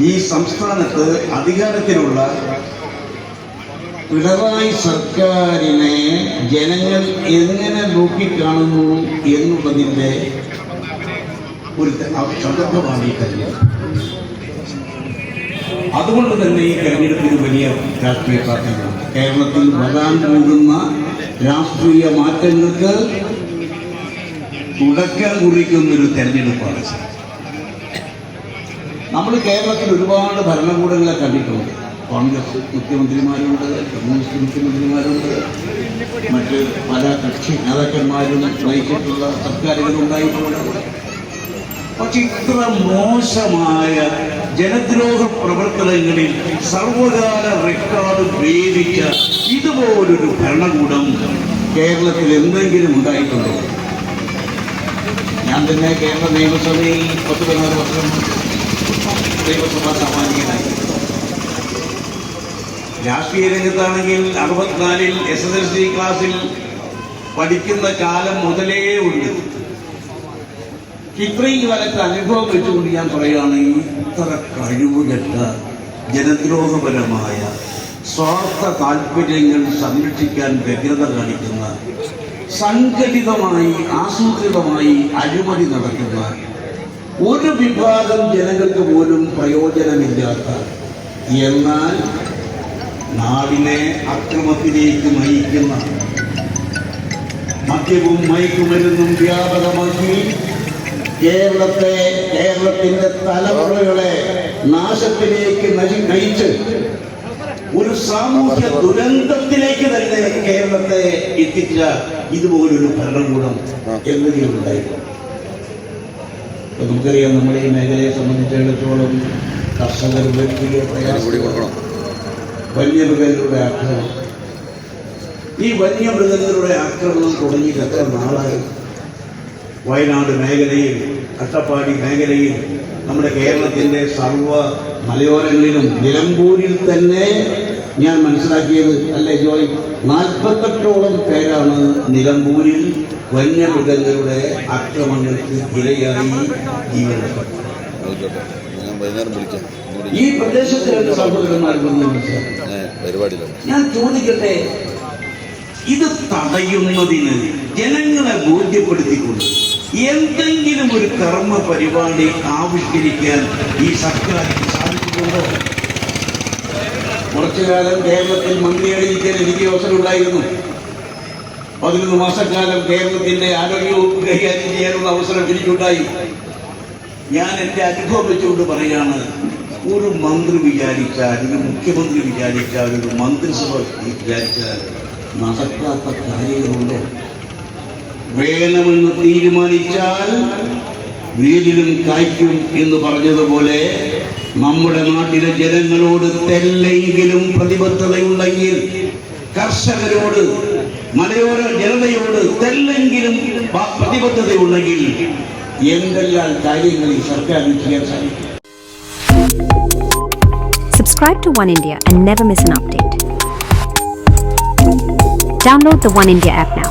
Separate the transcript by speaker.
Speaker 1: ഈ സംസ്ഥാനത്ത് അധികാരത്തിലുള്ള പിണറായി സർക്കാരിനെ ജനങ്ങൾ എങ്ങനെ നോക്കിക്കാണുന്നു എന്നുള്ളതിന്റെ ഒരു സന്ദർഭമാണ് ഈ തെരഞ്ഞെടുപ്പ്. അതുകൊണ്ട് തന്നെ ഈ തെരഞ്ഞെടുപ്പിന് വലിയ രാഷ്ട്രീയ സാധ്യതയുണ്ട് കേരളത്തിൽ വരാൻ പോകുന്ന രാഷ്ട്രീയ മാറ്റങ്ങൾക്ക് തുടക്കം കുറിക്കുന്നൊരു തെരഞ്ഞെടുപ്പാണ് നമ്മൾ കേരളത്തിൽ ഒരുപാട് ഭരണകൂടങ്ങളെ കണ്ടിട്ടുണ്ട്. കോൺഗ്രസ് മുഖ്യമന്ത്രിമാരുണ്ട് കമ്മ്യൂണിസ്റ്റ് മുഖ്യമന്ത്രിമാരുണ്ട് മറ്റ് പല കക്ഷി നേതാക്കന്മാരും നയിച്ചിട്ടുള്ള സർക്കാരുകളുണ്ടായിട്ടുണ്ട് പക്ഷെ ഇത്ര മോശമായ ജനദ്രോഹ പ്രവർത്തനങ്ങളിൽ സർവകാല റെക്കോർഡ് ഭേദിച്ച ഇതുപോലൊരു ഭരണകൂടം കേരളത്തിൽ എന്തെങ്കിലും ഉണ്ടായിട്ടുണ്ടോ? ഞാൻ തന്നെ കേരള നിയമസഭയിൽ പത്ത് പതിനാറ് വർഷം നിയമസഭാ സമ്മാനിക്കാനായി. രാഷ്ട്രീയ രംഗത്താണെങ്കിൽ അറുപത്തിനാലിൽ എസ് എസ് എൽ സി ക്ലാസ്സിൽ പഠിക്കുന്ന കാലം മുതലേ ഉണ്ട്. ഇത്രയും കാലത്ത് അനുഭവം വെച്ചുകൊണ്ട് ഞാൻ പറയുകയാണെങ്കിൽ ഇത്ര കഴിവുകെട്ട ജനദ്രോഹപരമായ സ്വാർത്ഥ താല്പര്യങ്ങൾ സംരക്ഷിക്കാൻ വ്യഗ്രത കാണിക്കുന്ന സംഘടിതമായി ആസൂത്രിതമായി അഴിമതി നടക്കുന്ന ഒരു വിഭാഗം ജനങ്ങൾക്ക് പോലും പ്രയോജനമില്ലാത്ത എന്നാൽ നാടിനെ അക്രമത്തിലേക്ക് നയിക്കുന്ന മദ്യവും മയക്കുമരുന്നും വ്യാപകമാക്കി കേരളത്തെ കേരളത്തിന്റെ തലമുറകളെ നാശത്തിലേക്ക് നയി- നയിച്ച് ഒരു സാമൂഹ്യ ദുരന്തത്തിലേക്ക് തന്നെ കേരളത്തെ എത്തിച്ച ഇതുപോലൊരു ഭരണകൂടം ഇപ്പൊ നമുക്കറിയാം നമ്മുടെ ഈ മേഖലയെ സംബന്ധിച്ചിടത്തോളം കർഷകർ വലിയ പ്രയാസം. വന്യമൃഗങ്ങളുടെ ആക്രമണം. ഈ വന്യമൃഗങ്ങളുടെ ആക്രമണം തുടങ്ങിയിട്ട് എത്ര നാളായി? വയനാട് മേഖലയിൽ അട്ടപ്പാടി മേഖലയിൽ നമ്മുടെ കേരളത്തിന്റെ സർവ മലയോരങ്ങളിലും നിലമ്പൂരിൽ തന്നെ ഞാൻ മനസ്സിലാക്കിയത് അല്ലേ ജോയ്? നാൽപ്പത്തെട്ടോളം പേരാണ് നിലമ്പൂരിൽ വന്യമൃഗങ്ങളുടെ ആക്രമണങ്ങൾക്ക് ഇരയായി ഈ പ്രദേശത്തെ
Speaker 2: ഞാൻ
Speaker 1: ചോദിക്കട്ടെ ഇത് തടയുന്നതിന് ജനങ്ങളെ ബോധ്യപ്പെടുത്തിക്കൊണ്ട് എന്തെങ്കിലും ഒരു കർമ്മ പരിപാടി ആവിഷ്കരിക്കാൻ ഈ സർക്കാരിന് സാധിച്ചിട്ടുണ്ടോ കുറച്ചു കാലം കേരളത്തിൽ മന്ത്രിയായിരിക്കാൻ എനിക്ക് അവസരം ഉണ്ടായിരുന്നു പതിനൊന്ന് മാസക്കാലം കേരളത്തിന്റെ ആരോഗ്യവകുപ്പ് കൈകാര്യം ചെയ്യാനുള്ള അവസരം എനിക്കുണ്ടായി. ഞാൻ എന്റെ അനുഭവം വെച്ചുകൊണ്ട് പറയാണ് ഒരു മന്ത്രി വിചാരിച്ചാൽ ഒരു മുഖ്യമന്ത്രി വിചാരിച്ചാൽ ഒരു മന്ത്രിസഭ വിചാരിച്ചാൽ നടക്കാത്ത കാര്യങ്ങളുണ്ടോ. വേണമെന്ന് തീരുമാനിച്ചാൽ വീടിനും കായ്ക്കും എന്ന് പറഞ്ഞതുപോലെ നമ്മുടെ നാട്ടിലെ ജനങ്ങളോട് തെല്ലെങ്കിലും പ്രതിബദ്ധതയുണ്ടെങ്കിൽ കർഷകരോട് മലയോര ജനതയോട് തെല്ലെങ്കിലും പ്രതിബദ്ധതയുണ്ടെങ്കിൽ എന്തെല്ലാം കാര്യങ്ങൾ ഈ സർക്കാരിന് ചെയ്യാൻ സാധിക്കും
Speaker 3: Subscribe to One India and never miss an update. Download the One India app now.